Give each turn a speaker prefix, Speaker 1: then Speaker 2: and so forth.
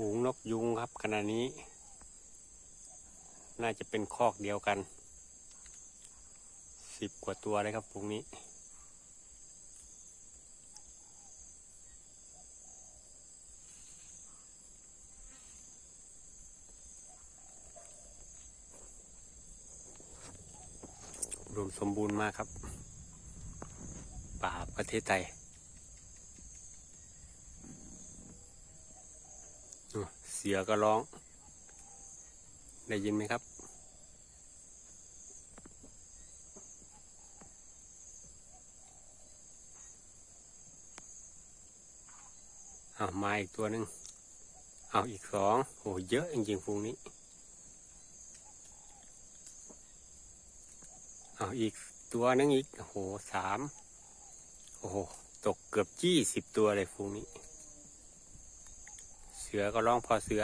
Speaker 1: ฝูงนกยุงครับขณะนี้ น่าจะเป็นคอกเดียวกันสิบกว่าตัวเลยครับฝูงนี้ รวมสมบูรณ์มากครับ ป่าประเทศไทยนู่น เสือก็ร้อง ได้ยินไหมครับ เอามาอีกตัวหนึ่ง เอาอีกสองโหเยอะจริงๆฟูงนี้ เอาอีกตัวหนึงอีกโหสามโอ้โห ตกเกือบยี่สิบตัวเลยฟูงนี้ สือก็ร้องพอเสือ